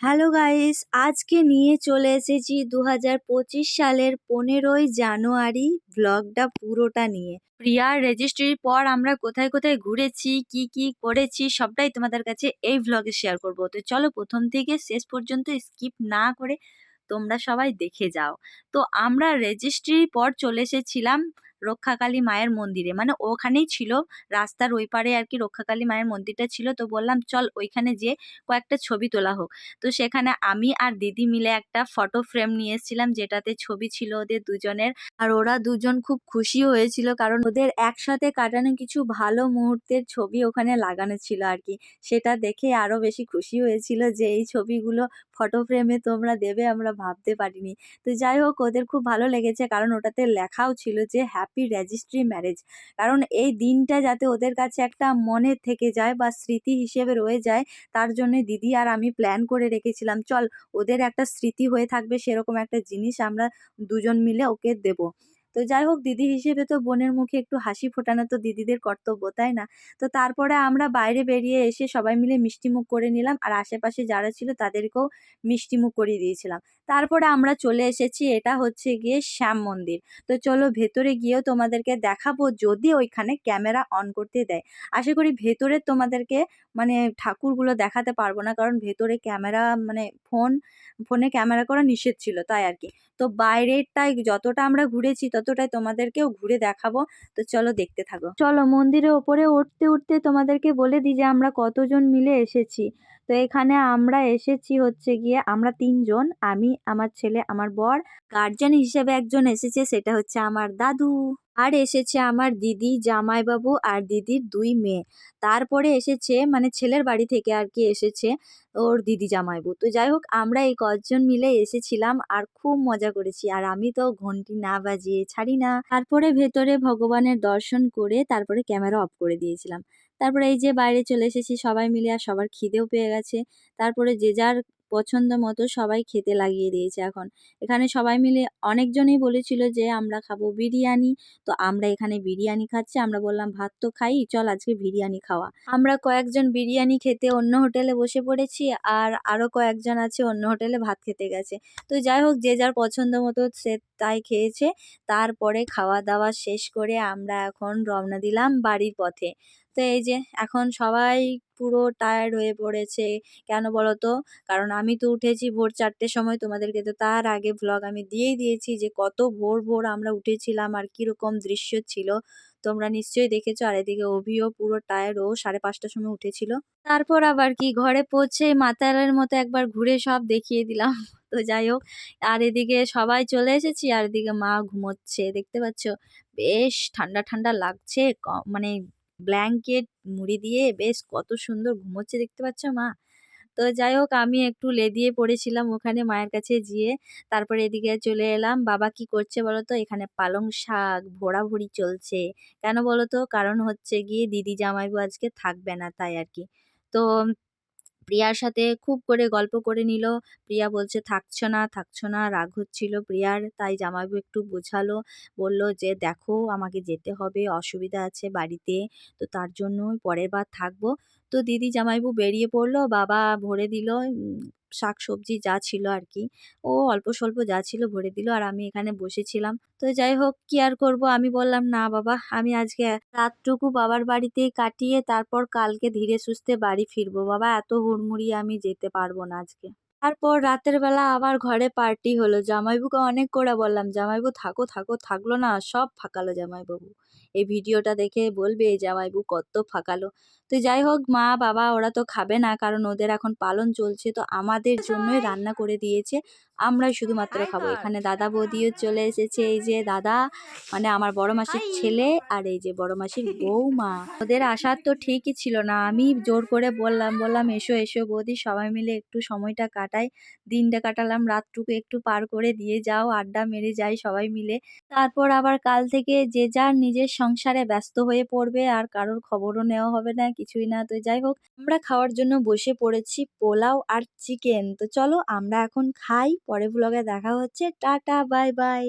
Hello guys, আজকে নিয়ে চলে এসেছি দু হাজার পঁচিশ সালের পনেরোই জানুয়ারি ব্লগটা পুরোটা নিয়ে। প্রিয়ার রেজিস্ট্রির পর আমরা কোথায় কোথায় ঘুরেছি, কি কি করেছি, সবটাই তোমাদের কাছে এই ব্লগে শেয়ার করব। তো চলো প্রথম থেকে শেষ পর্যন্ত স্কিপ না করে তোমরা সবাই দেখে যাও। তো আমরা রেজিস্ট্রির পর চলে এসেছিলাম রক্ষাকালী মায়ের মন্দিরে। মানে ওখানেই ছিল, রাস্তার ওই পারে আর কি রক্ষাকালী মায়ের মন্দিরটা ছিল। তো বললাম, চল ওইখানে যে কয়েকটা ছবি তোলা হোক। তো সেখানে আমি আর দিদি মিলে একটা ফটো ফ্রেম নিয়ে এসেছিলাম, যেটাতে ছবি ছিল ওদের দুজনের। আর ওরা দুজন খুব খুশি হয়েছিল, কারণ ওদের একসাথে কাটানো কিছু ভালো মুহূর্তের ছবি ওখানে লাগানো ছিল আর কি। সেটা দেখে আরও বেশি খুশি হয়েছিল যে, এই ছবিগুলো ফটো ফ্রেমে তোমরা দেবে, আমরা ভাবতে পারিনি। তো যাই হোক, ওদের খুব ভালো লেগেছে, কারণ ওটাতে লেখাও ছিল যে হ্যাপি রেজিস্ট্রি ম্যারেজ কারণ এই দিনটা যাতে ওদের কাছে একটা মনে থেকে যায় বা স্মৃতি হিসেবে রয়ে যায়, তার জন্য দিদি আর আমি প্ল্যান করে রেখেছিলাম, চল ওদের একটা স্মৃতি হয়ে থাকবে, সেরকম একটা জিনিস আমরা দুজন মিলে ওকে দেবো। তো যাই হোক, দিদি হিসেবে তো বোনের মুখে একটু হাসি ফোটানো তো দিদিদের কর্তব্য, তাই না? তো তারপরে আমরা বাইরে বেরিয়ে এসে সবাই মিলে মিষ্টিমুখ করে নিলাম আর আশেপাশে যারা ছিল তাদেরকেও মিষ্টিমুখ করিয়ে দিয়েছিলাম। তারপরে আমরা চলে এসেছি, এটা হচ্ছে গিয়ে শ্যাম মন্দির। তো চলো ভেতরে গিয়েও তোমাদেরকে দেখাবো যদি ওইখানে ক্যামেরা অন করতে দেয়। আশা করি ভেতরে তোমাদেরকে মানে ঠাকুরগুলো দেখাতে পারব না কারণ ভেতরে ক্যামেরা মানে ফোন, ফোনে ক্যামেরা করা নিষেধ ছিল তাই আর কি। তো বাইরেরটাই যতটা আমরা ঘুরেছি ততটাই তোমাদেরকেও ঘুরে দেখাবো, তো চলো দেখতে থাকো। চলো মন্দিরের ওপরে উঠতে উঠতে তোমাদেরকে বলে দিই যে আমরা কতজন মিলে এসেছি। তো এখানে আমরা এসেছি হচ্ছে গিয়ে, আমরা তিনজন, আমি, আমার ছেলে, আমার বর। গার্জেন হিসেবে একজন এসেছে, সেটা হচ্ছে আমার দাদু। আর এসেছে আমার দিদি, জামাইবাবু আর দিদির দুই মেয়ে। তারপরে এসেছে মানে ছেলের বাড়ি থেকে আর কি এসেছে ওর দিদি জামাইবাবু তো যাই হোক, আমরা এই কজন মিলে এসেছিলাম আর খুব মজা করেছি। আর আমি তো ঘন্টি না বাজিয়ে ছাড়ি না। তারপরে ভেতরে ভগবানের দর্শন করে তারপরে ক্যামেরা অফ করে দিয়েছিলাম। তারপরে এই যে বাইরে চলে এসেছি, সবাই মিলে আর সবার খিদেও পেয়ে গেছে। তারপরে যে যার পছন্দ মতো সবাই খেতে লাগিয়ে দিয়েছে এখন। এখানে সবাই মিলে অনেকজনই বলেছিল যে, আমরা খাব বিরিয়ানি। তো আমরা এখানে বিরিয়ানি খাচ্ছি। আমরা বললাম, ভাত তো খাই, চল আজকে বিরিয়ানি খাওয়া। আমরা কয়েকজন বিরিয়ানি খেতে অন্য হোটেলে বসে পড়েছি আর আরও কয়েকজন আছে অন্য হোটেলে ভাত খেতে গেছে। তো যাই হোক, যে যার পছন্দ মতো সে তাই খেয়েছে। তারপরে খাওয়া দাওয়া শেষ করে আমরা এখন রওনা দিলাম বাড়ির পথে। তো এই যে এখন সবাই পুরো টায়ার্ড হয়ে পড়েছে। কেন বলো তো কারণ আমি তো উঠেছি ভোর চারটের সময়, তোমাদেরকে তো তার আগে ভ্লগ আমি দিয়েই দিয়েছি যে কত ভোর ভোর আমরা উঠেছিলাম আর কীরকম দৃশ্য ছিল। তোমরা নিশ্চয়ই দেখেছ, আর এদিকে অভিও পুরো টায়ার্ড ও সাড়ে পাঁচটার সময় উঠেছিল। তারপর আবার কি ঘরে পৌঁছে মাতালের মতো একবার ঘুরে সব দেখিয়ে দিলাম। তো যাই হোক, আর এদিকে সবাই চলে এসেছি, আর এদিকে মা ঘুমোচ্ছে, দেখতে পাচ্ছ? বেশ ঠান্ডা ঠান্ডা লাগছে মানে ব্ল্যাঙ্কেট মুড়ি দিয়ে বেশ কত সুন্দর ঘুমোচ্ছে দেখতে পাচ্ছ মা? তো যাই হোক, আমি একটু লেদিয়ে পড়েছিলাম ওখানে মায়ের কাছে গিয়ে। তারপরে এদিকে চলে এলাম। বাবা কি করছে বলো তো? এখানে পালং শাক ভোড়াভুড়ি চলছে। কেন বলো তো? কারণ হচ্ছে গিয়ে দিদি জামাইবু আজকে থাকবে না তাই আর কি। তো প্রিয়ার সাথে খুব করে গল্প করে নিল। প্রিয়া বলছে, থাকছো না থাকছো না, রাগ হচ্ছিল প্রিয়ার, তাই জামাইবু একটু বোঝালো। বলল যে, দেখো, আমাকে যেতে হবে, অসুবিধা আছে বাড়িতে, তো তার জন্য পরের বার থাকব। তো দিদি জামাইবু বেরিয়ে পড়ল, বাবা ভরে দিল শাক সবজি যা ছিল আর কি। ও অল্প স্বল্প যা ছিল ভরে দিল আর আমি এখানে বসেছিলাম। তো যাই হোক, কি আর করব? আমি বললাম, না বাবা, আমি আজকে রাতটুকু বাবার বাড়িতেই কাটিয়ে তারপর কালকে ধীরে সুস্থে বাড়ি ফিরবো। বাবা, এত হুড়মুড়িয়ে আমি যেতে পারব না আজকে। তারপর রাতের বেলা আবার ঘরে পার্টি হলো। জামাইবুকে অনেক করে বললাম, জামাইবু থাকো থাকো, থাকল না, সব ফাঁকালো জামাইবাবু। এই ভিডিওটা দেখে বলবে এই জামাইবু কত ফাঁকালো। তো যাই হোক মা বাবা ওরা তো খাবে না কারণ ওদের এখন পালন চলছে। তো আমাদের জন্যই রান্না করে দিয়েছে। আমরাই শুধুমাত্র খাব। এখানে দাদা বৌদিও চলে এসেছে। এই যে দাদা মানে আমার বড় মাসির ছেলে আর এই যে বড় মাসির বৌমা। ওদের আসার তো ঠিকই ছিল না। আমি জোর করে বললাম বললাম এসো এসো বৌদি সবাই মিলে একটু সময়টা কাটাই। দিনটা কাটালাম রাতটুকু একটু পার করে দিয়ে যাও আড্ডা মেরে যাই সবাই মিলে। তারপর আবার কাল থেকে যে যার নিজের সংসারে ব্যস্ত হয়ে পড়বে, আর কারোর খবরও নেওয়া হবে না, কিছুই না। তো যাই হোক, আমরা খাওয়ার জন্য বসে পড়েছি পোলাও আর চিকেন তো চলো আমরা এখন খাই, পরে ব্লগে দেখা হচ্ছে। Tata bye bye